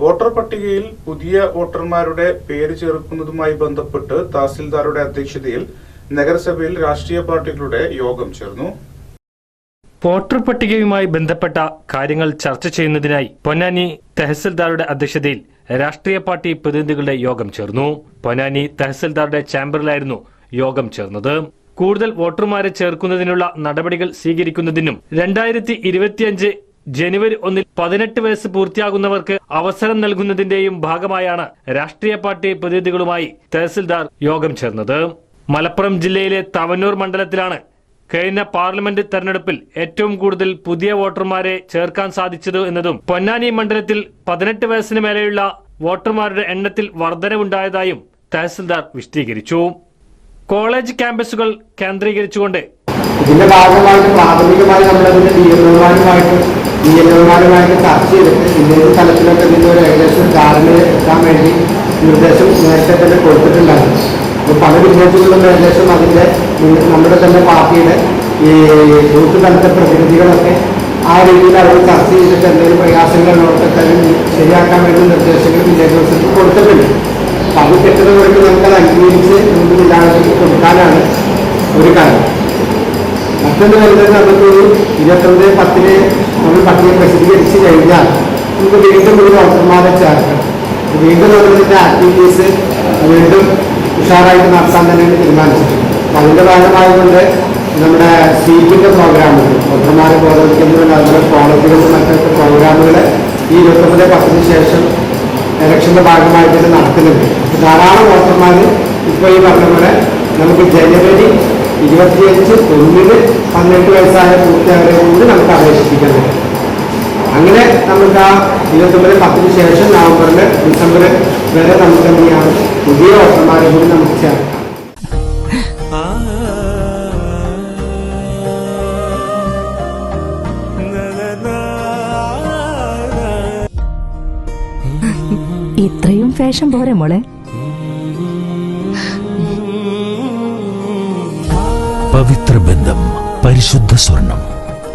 Voter പട്ടികയിൽ പുതിയ വോട്ടർമാരുടെ പേര് ചേർക്കുന്നതുമായി ബന്ധപ്പെട്ട് തഹസിൽദാരുടെ അധ്യക്ഷതയിൽ നഗരസഭയിൽ രാഷ്ട്രീയ പാർട്ടികളുടെ യോഗം ചേർന്നു. വോട്ടർ പട്ടികയുമായി ബന്ധപ്പെട്ട കാര്യങ്ങൾ ചർച്ച ചെയ്യുന്നതിനായി പൊന്നാനി തഹസിൽദാരുടെ അധ്യക്ഷതയിൽ രാഷ്ട്രീയ പാർട്ടി പ്രതിനിധികളുടെ യോഗം ചേർന്നു. പൊന്നാനി തഹസിൽദാരുടെ ചാമ്പറിലായിരുന്നു യോഗം ചേർന്നത്. കൂടുതൽ വോട്ടർമാരെ ചേർക്കുന്നതിനുള്ള നടപടികൾ സ്വീകരിക്കുന്നതിനും രണ്ടായിരത്തി ജനുവരി ഒന്നിൽ പതിനെട്ട് വയസ്സ് പൂർത്തിയാകുന്നവർക്ക് അവസരം നൽകുന്നതിന്റെയും ഭാഗമായാണ് രാഷ്ട്രീയ പാർട്ടി പ്രതിനിധികളുമായി തഹസിൽദാർ യോഗം ചേർന്നത്. മലപ്പുറം ജില്ലയിലെ തവനൂർ മണ്ഡലത്തിലാണ് കഴിഞ്ഞ പാർലമെന്റ് തെരഞ്ഞെടുപ്പിൽ ഏറ്റവും കൂടുതൽ പുതിയ വോട്ടർമാരെ ചേർക്കാൻ സാധിച്ചത് എന്നതും പൊന്നാനി മണ്ഡലത്തിൽ പതിനെട്ട് വയസ്സിന് മേലെയുള്ള വോട്ടർമാരുടെ എണ്ണത്തിൽ വർധനവുണ്ടായതായും തഹസിൽദാർ വിശദീകരിച്ചു. കോളേജ് ക്യാമ്പസുകൾ കേന്ദ്രീകരിച്ചുകൊണ്ട് ഇതിന്റെ ഭാഗമായിട്ട് പ്രാഥമികമായി നമ്മളതിന്റെ ഡി എം ഒമാരുമായിട്ട് ഡി എം ഒമാരുമായിട്ട് ചർച്ച ചെയ്തിട്ട് ഇന്ത്യൻ തലത്തിലൊക്കെ ഇതിന്റെ ഒരു ഏകദേശം ധാരണയിൽ എത്താൻ വേണ്ടി നിർദ്ദേശം നേരത്തെ തന്നെ കൊടുത്തിട്ടുണ്ടായിരുന്നു. അപ്പോൾ പല വില്ലേജുകളിലും ഏകദേശം അതിന്റെ നമ്മുടെ തന്നെ പാർട്ടിയുടെ ഈ ബൂത്ത് തലത്തെ പ്രതിനിധികളൊക്കെ ആ രീതിയിൽ അവർ ചർച്ച ചെയ്തിട്ട് എന്തെങ്കിലും പ്രയാസങ്ങളുള്ളതൊക്കെ തന്നെ ശരിയാക്കാൻ വേണ്ടി നിർദ്ദേശങ്ങൾ വില്ലേജ് കൊടുത്തിട്ടുണ്ട്. അപ്പോൾ അത് കെട്ടുന്ന കൊണ്ട് നമുക്കത് അംഗീകരിച്ച് നമുക്ക് ജില്ലാകൾക്ക് കൊടുക്കാനാണ് ഒരു കാര്യം. മറ്റൊന്ന് വരുന്നത് നമുക്ക് ഇരുപത്തൊന്ന് പത്തിന് നമ്മൾ പട്ടിക പ്രസിദ്ധീകരിച്ച് കഴിഞ്ഞാൽ നമുക്ക് വീണ്ടും ഒരു ഡോക്ടർമാരെ ചേർക്കണം വീണ്ടും നമ്മളിതിന്റെ ആക്ടിവിറ്റീസ് വീണ്ടും ഉഷാറായിട്ട് നടത്താൻ തന്നെയാണ് തീരുമാനിച്ചിട്ടുണ്ട്. അപ്പം അതിന്റെ ഭാഗമായതുകൊണ്ട് നമ്മുടെ സ്വീപിന്റെ പ്രോഗ്രാമുകൾ ഡോക്ടർമാരെ ബോധവൽക്കരിക്കുന്ന അതുപോലെ കോളേജുകളിലും മറ്റൊക്കെ പ്രോഗ്രാമുകൾ ഈ ഇരുപത്തൊമ്പത് പത്തിന് ശേഷം ഇലക്ഷന്റെ ഭാഗമായിട്ട് നടക്കുന്നുണ്ട് അപ്പോൾ ധാരാളം വോട്ടർമാർ ഇപ്പോൾ ഈ പറഞ്ഞ പോലെ നമുക്ക് ജനുവരി ഇരുപത്തിയഞ്ച് ഒന്നിന് പതിനെട്ട് വയസ്സായ പൂർത്തിയാകുന്നത് നമുക്ക് അപേക്ഷിപ്പിക്കാൻ പറ്റും അങ്ങനെ നമുക്ക് ആ ഇരുപത്തൊമ്പത് പത്തിന് ശേഷം നവംബറിൽ ഡിസംബർ വരെ നമുക്ക് എന്ത് ചെയ്യാം? പുതിയ വോട്ടർമാരെ കൂടി നമുക്ക് ചേർക്കാം. ഇത്രയും ഫാഷൻ പോരെ മോളെ. പവിത്ര ബന്ധം പരിശുദ്ധ സ്വർണം.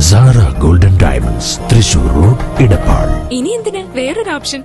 Sara golden diamonds Thrissur road Edappal. ഇനി എന്തിന്? വേറൊരു ഓപ്ഷൻ.